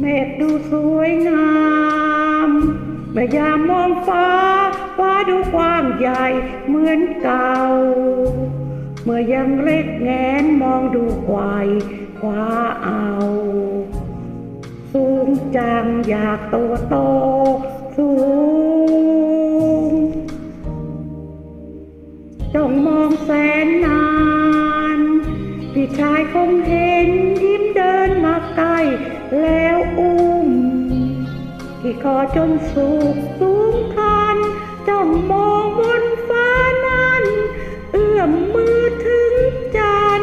เมฆดูสวยงามเมื่อยามมองฟ้า ฟ้าดูกว้างใหญ่เหมือนเก่า เมื่อยังเล็กแงนมองดูควายคว้าเอา สูงจังอยากตัวโต สูงจ้องมองแสนนาน พี่ชายคงเห็นยิ้มเดินมาใกล้แล้ว ที่อจนสูงสูงทันจ้องมองบนฟ้านั้น เอื้อมมือถึงจัน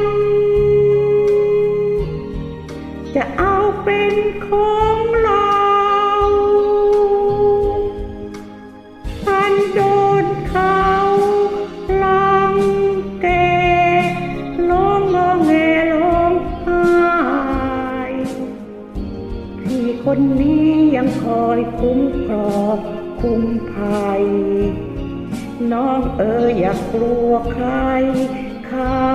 จะเอาเป็นของเราท่านโดนเขาลังแกร้องงอแงร้องไห้พี่คนนี้ ยังคอยคุ้มครองคุ้มภัย น้องเอ๋ยอย่ากลัวใครเขา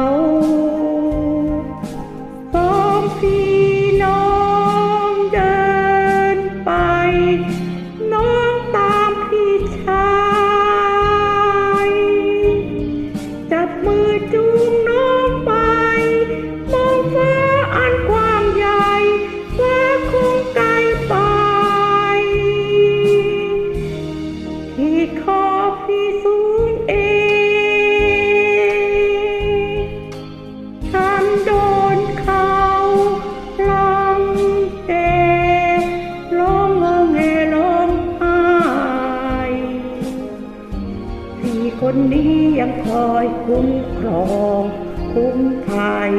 นนี้ยังคอยคุ้มครอง คุ้มภัย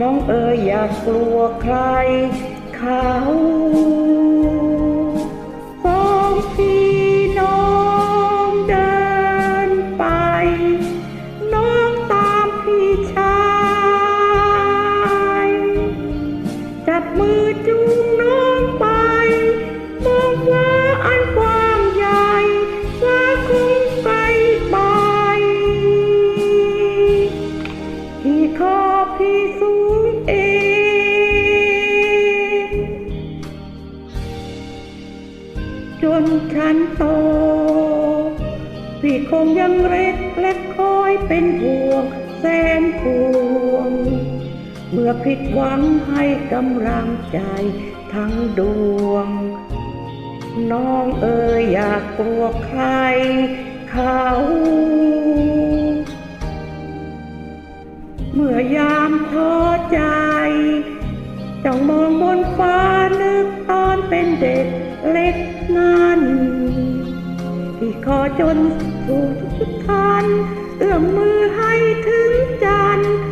น้องเอ๋ยอย่ากลัวใคร เขาสองพี่น้องเดินไป น้องตามพี่ชาย จับมือจูง พี่คงยังเล็กเล็กคอยเป็นห่วงแสนพวง เมื่อผิดหวังให้กำลังใจทั้งดวง น้องเอ๋ยอยากกลัวใครเขาเมื่อยามท้อใจจ้องมองบนฟ้านึกตอนเป็นเด็กเล็กนั้น ที่ขอจน อุทุกทันเอื้อมมือให้ถึงจันทร์